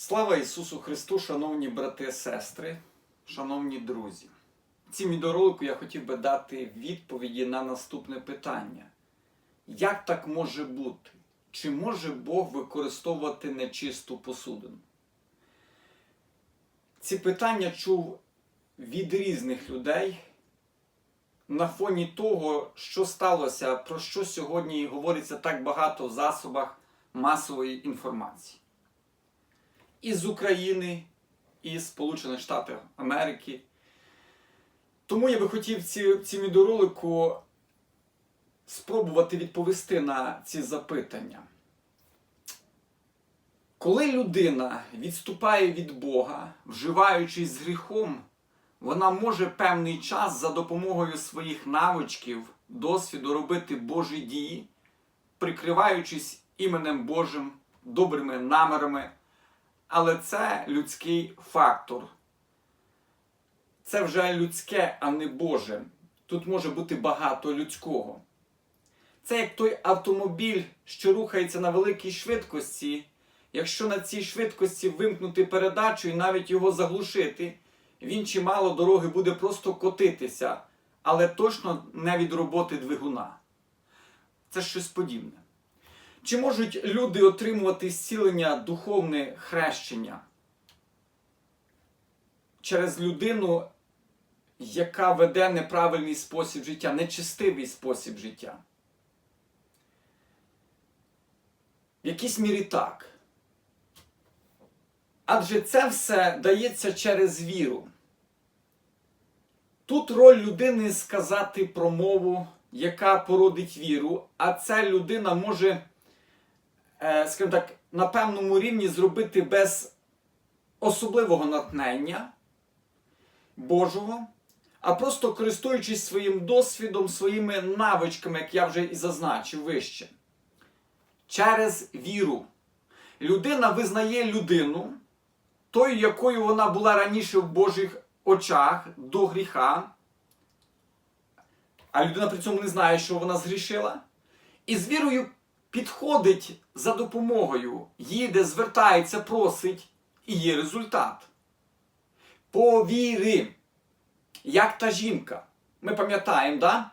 Слава Ісусу Христу, шановні брати і сестри, шановні друзі. Цім відеоролику я хотів би дати відповіді на наступне питання. Як так може бути? Чи може Бог використовувати нечисту посудину? Ці питання чув від різних людей на фоні того, що сталося, про що сьогодні говориться так багато в засобах масової інформації із України, і Сполучених Штатів Америки. Тому я би хотів ці, цим відеоролику спробувати відповісти на ці запитання. Коли людина відступає від Бога, вживаючись з гріхом, вона може певний час за допомогою своїх навичків, досвіду робити Божі дії, прикриваючись іменем Божим, добрими намірами. Але це людський фактор. Це вже людське, а не Боже. Тут може бути багато людського. Це як той автомобіль, що рухається на великій швидкості. Якщо на цій швидкості вимкнути передачу і навіть його заглушити, він чимало дороги буде просто котитися, але точно не від роботи двигуна. Це щось подібне. Чи можуть люди отримувати зцілення духовне хрещення через людину, яка веде неправильний спосіб життя, нечистивий спосіб життя? В якійсь мірі так. Адже це все дається через віру. Тут роль людини сказати промову, яка породить віру, а ця людина може скажімо так, на певному рівні зробити без особливого натхнення Божого, а просто користуючись своїм досвідом, своїми навичками, як я вже і зазначив вище. Через віру. Людина визнає людину, тою, якою вона була раніше в Божих очах до гріха, а людина при цьому не знає, що вона згрішила, і з вірою підходить за допомогою, їде, звертається, просить, і є результат. По вірі, як та жінка. Ми пам'ятаємо, да?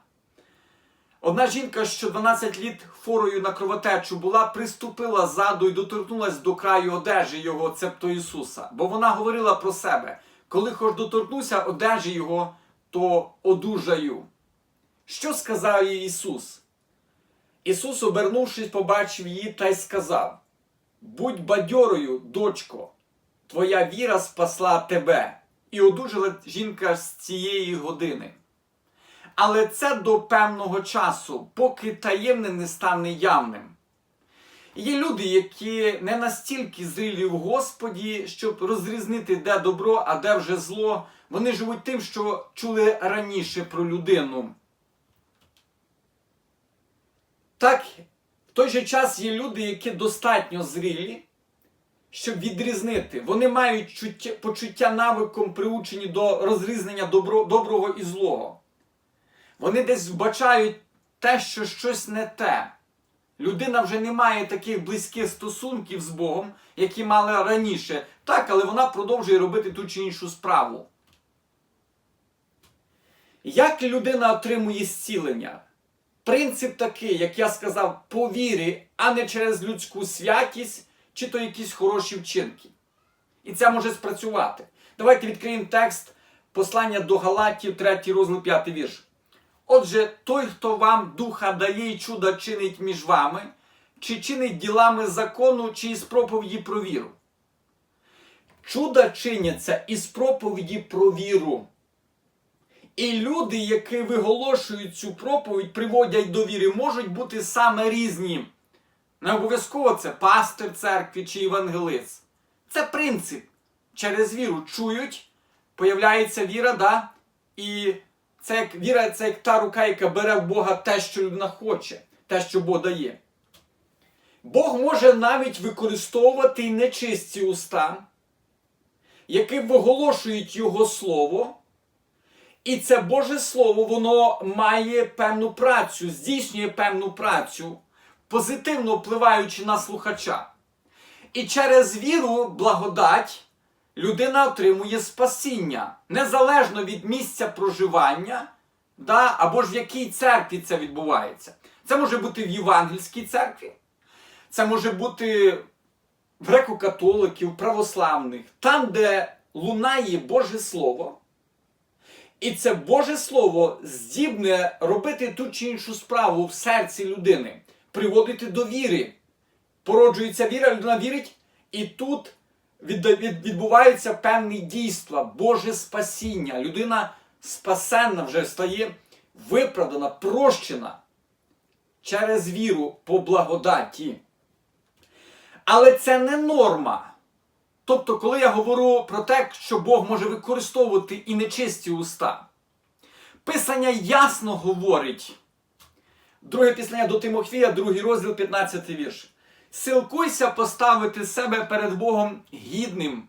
Одна жінка, що 12 літ хворою на кровотечу була, приступила ззаду і доторкнулась до краю одежі його, цебто Ісуса. Бо вона говорила про себе: коли хоч доторкнуся одежі Його, то одужаю. Що сказав їй Ісус? Ісус, обернувшись, побачив її та й сказав: Будь бадьорою, дочко, твоя віра спасла тебе, і одужала жінка з цієї години. Але це до певного часу, поки таємне не стане явним. Є люди, які не настільки зрілі в Господі, щоб розрізнити, де добро, а де вже зло. Вони живуть тим, що чули раніше про людину. Так, в той же час є люди, які достатньо зрілі, щоб відрізнити. Вони мають чуття, почуття навиком приучені до розрізнення добро, доброго і злого. Вони десь вбачають те, що щось не те. Людина вже не має таких близьких стосунків з Богом, які мала раніше. Так, але вона продовжує робити ту чи іншу справу. Як людина отримує зцілення? Принцип такий, як я сказав, по вірі, а не через людську святість чи то якісь хороші вчинки. І це може спрацювати. Давайте відкриємо текст послання до Галатів, 3 розділ 5 вірш. Отже, той, хто вам духа дає і чуда чинить між вами, чи чинить ділами закону, чи із проповіді про віру. Чуда чиняться із проповіді про віру. І люди, які виголошують цю проповідь, приводять до віри, можуть бути саме різні. Не обов'язково це пастир церкви чи євангелист. Це принцип. Через віру чують, появляється віра, да? і це як віра це як та рука, яка бере в Бога те, що людина хоче, те, що Бог дає. Бог може навіть використовувати нечисті уста, які виголошують Його Слово. І це Боже Слово, воно має певну працю, здійснює певну працю, позитивно впливаючи на слухача. І через віру, благодать, людина отримує спасіння, незалежно від місця проживання, да, або ж в якій церкві це відбувається. Це може бути в Євангельській церкві, це може бути в греко-католиків, православних, там, де лунає Боже Слово. І це Боже Слово здібне робити ту чи іншу справу в серці людини, приводити до віри. Породжується віра, людина вірить, і тут від- від- відбуваються певні дійства, Боже спасіння. Людина спасенна вже стає виправдана, прощена через віру по благодаті. Але це не норма. Тобто, коли я говорю про те, що Бог може використовувати і нечисті уста, Писання ясно говорить. Друге післання до Тимофія, другий розділ, 15 вірш. Силкуйся поставити себе перед Богом гідним,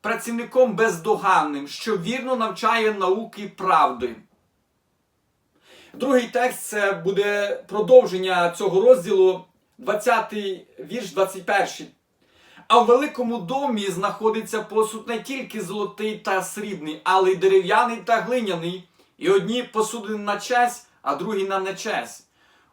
працівником бездоганним, що вірно навчає науки правди. Другий текст це буде продовження цього розділу, 20 вірш, 21. А в великому домі знаходиться посуд не тільки золотий та срібний, але й дерев'яний та глиняний, і одні посуди на честь, а другі на нечесть.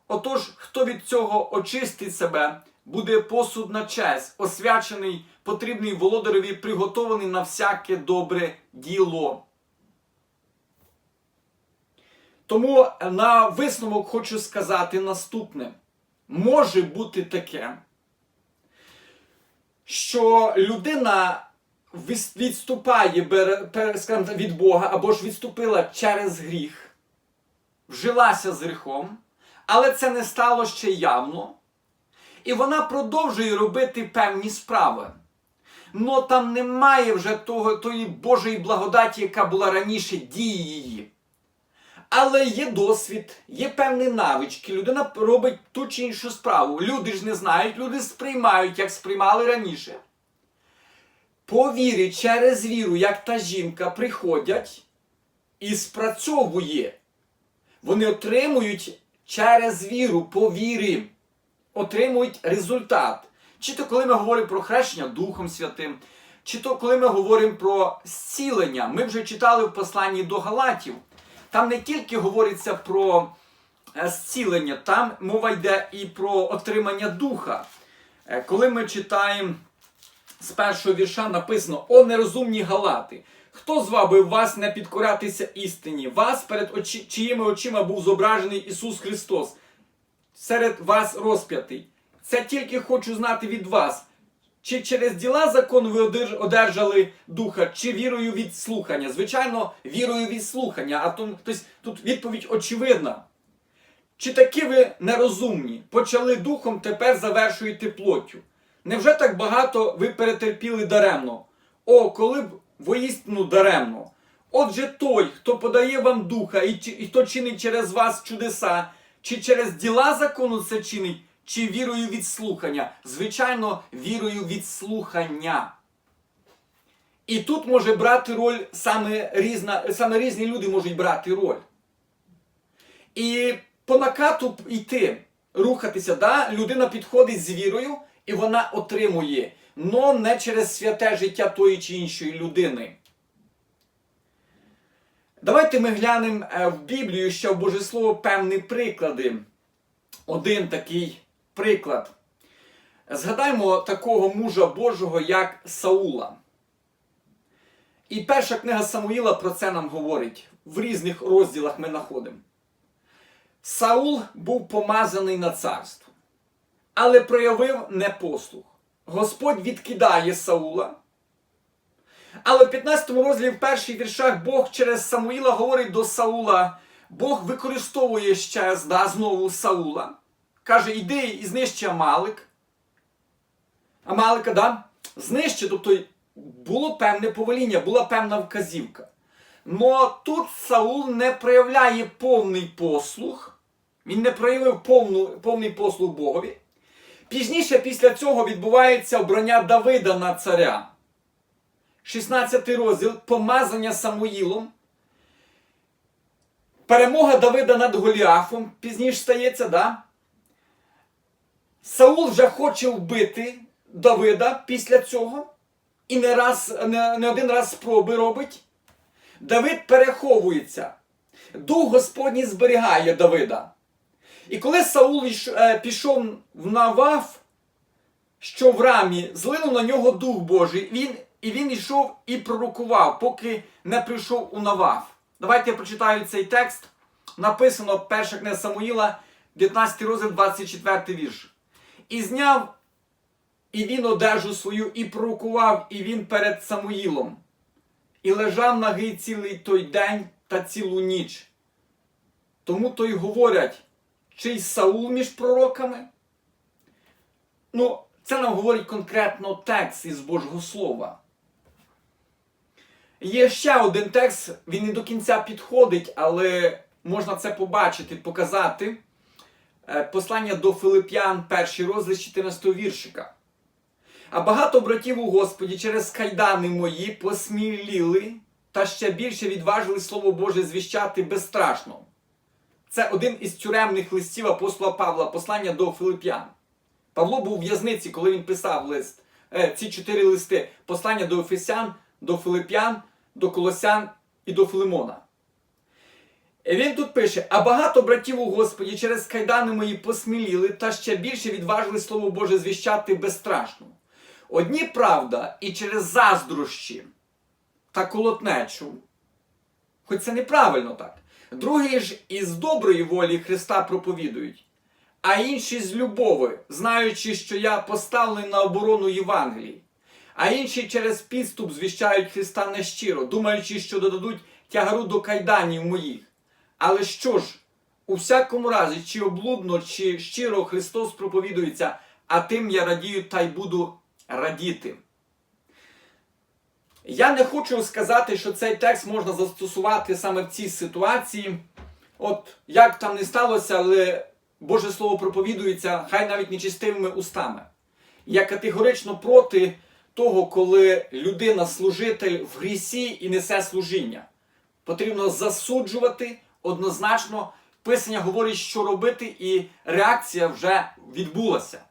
Отож, хто від цього очистить себе, буде посуд на честь, освячений, потрібний володареві, приготований на всяке добре діло. Тому на висновок хочу сказати наступне: може бути таке, що людина відступає від Бога або ж відступила через гріх, вжилася з гріхом, але це не стало ще явно. І вона продовжує робити певні справи. Но там немає вже того, тої Божої благодаті, яка була раніше дії її. Але є досвід, є певні навички, людина робить ту чи іншу справу. Люди ж не знають, люди сприймають, як сприймали раніше. По вірі, через віру, як та жінка, приходять і спрацьовує. Вони отримують через віру, по вірі, отримують результат. Чи то коли ми говоримо про хрещення Духом Святим, чи то коли ми говоримо про зцілення. Ми вже читали в посланні до Галатів. Там не тільки говориться про е, зцілення, там мова йде і про отримання духа. Е, Коли ми читаємо з першого вірша написано: О нерозумні галати! Хто звабив вас не підкорятися істині? Вас перед очі, чиїми очима був зображений Ісус Христос, серед вас розп'ятий. Це тільки хочу знати від вас. Чи через діла закону ви одержали духа, чи вірою від слухання? Звичайно, вірою від слухання, а то, тобто, тут відповідь очевидна. Чи такі ви нерозумні? Почали духом, тепер завершуєте плоттю. Невже так багато ви перетерпіли даремно? О, коли б воістину даремно. Отже, той, хто подає вам духа і хто чинить через вас чудеса, чи через діла закону це чинить, чи вірою від слухання? Звичайно, вірою від слухання. І тут може брати роль саме, різна, саме різні люди можуть брати роль. І по накату йти, рухатися, да? людина підходить з вірою і вона отримує, но не через святе життя тої чи іншої людини. Давайте ми глянемо е, в Біблію, що в Боже Слово певні приклади. Один такий приклад. Згадаймо такого мужа Божого, як Саула. І перша книга Самуїла про це нам говорить. В різних розділах ми знаходимо. Саул був помазаний на царство, але проявив непослух. Господь відкидає Саула. Але в 15 розділі в перших віршах Бог через Самуїла говорить до Саула. Бог використовує ще знову Саула. Каже, іди і знищи Амалик. Амалика, да? Знищи, тобто було певне повеління, була певна вказівка. Но тут Саул не проявляє повний послух, він не проявив повну, повний послух Богові. Пізніше після цього відбувається обрання Давида на царя. 16 розділ помазання Самуїлом. Перемога Давида над Голіафом пізніше стається, да? Саул вже хоче вбити Давида після цього і не, раз, не, не один раз спроби робить. Давид переховується. Дух Господній зберігає Давида. І коли Саул е, пішов в Наваф, що в рамі, злинув на нього Дух Божий, він, і він йшов і пророкував, поки не прийшов у Наваф. Давайте я прочитаю цей текст. Написано перша книга Самуїла, 19 розділ, 24 вірш. І зняв і він одежу свою, і пророкував, і він перед Самуїлом. І лежав нагий цілий той день та цілу ніч. Тому то й говорять, чий Саул між пророками? Ну, це нам говорить конкретно текст із Божого Слова. Є ще один текст, він не до кінця підходить, але можна це побачити, показати. Е, Послання до Филип'ян, перший розділ 14 віршика. А багато братів у Господі через кайдани мої посміліли та ще більше відважили Слово Боже звіщати безстрашно. Це один із тюремних листів апостола Павла, послання до Филип'ян. Павло був у в'язниці, коли він писав лист. Е, ці чотири листи: послання до Ефесян, до Филип'ян, до Колосян і до Филимона. Він тут пише: А багато братів у Господі через кайдани мої посміліли та ще більше відважили Слово Боже звіщати безстрашно. Одні правда, і через заздрощі та колотнечу, хоч це неправильно так. Другі ж із доброї волі Христа проповідують, а інші з любови, знаючи, що я поставлений на оборону Євангелії, а інші через підступ звіщають Христа нещиро, думаючи, що додадуть тягару до кайданів моїх. Але що ж, у всякому разі, чи облудно, чи щиро Христос проповідується, а тим я радію та й буду радіти. Я не хочу сказати, що цей текст можна застосувати саме в цій ситуації. От як там не сталося, але Боже Слово проповідується, хай навіть нечистивими устами. Я категорично проти того, коли людина служитель в грісі і несе служіння. Потрібно засуджувати однозначно. Писання говорить, що робити, і реакція вже відбулася.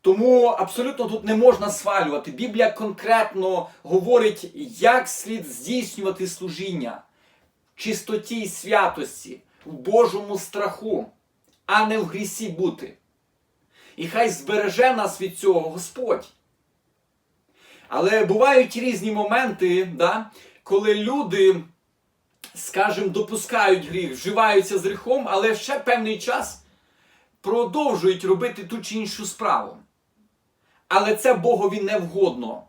Тому абсолютно тут не можна свалювати. Біблія конкретно говорить, як слід здійснювати служіння в чистоті і святості, в Божому страху, а не в грісі бути. І хай збереже нас від цього Господь. Але бувають різні моменти, да, коли люди, скажімо, допускають гріх, вживаються з гріхом, але ще певний час продовжують робити ту чи іншу справу. Але це Богові не вгодно.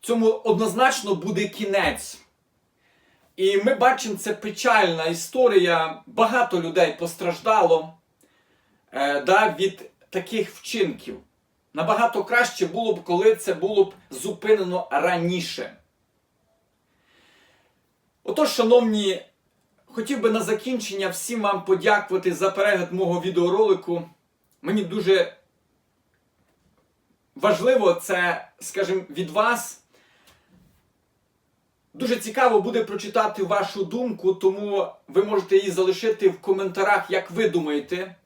Цьому однозначно буде кінець. І ми бачимо, це печальна історія. Багато людей постраждало е, да, від таких вчинків. Набагато краще було б, коли це було б зупинено раніше. Отож, шановні, хотів би на закінчення всім вам подякувати за перегляд мого відеоролику. Мені дуже важливо це, скажімо, від вас. Дуже цікаво буде прочитати вашу думку, тому ви можете її залишити в коментарях, як ви думаєте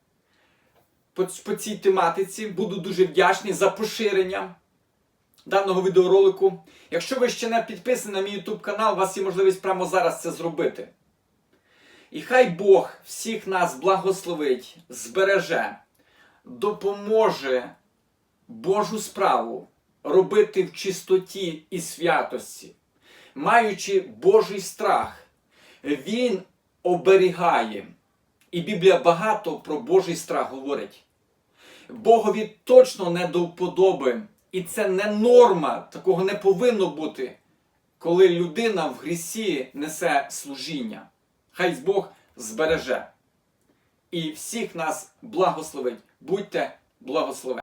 по, цій тематиці. Буду дуже вдячний за поширення даного відеоролику. Якщо ви ще не підписані на мій YouTube канал, у вас є можливість прямо зараз це зробити. І хай Бог всіх нас благословить, збереже, допоможе Божу справу робити в чистоті і святості, маючи Божий страх, Він оберігає. І Біблія багато про Божий страх говорить. Богові точно не до вподоби. І це не норма, такого не повинно бути, коли людина в грісі несе служіння. Хай Бог збереже. І всіх нас благословить. Будьте благословені.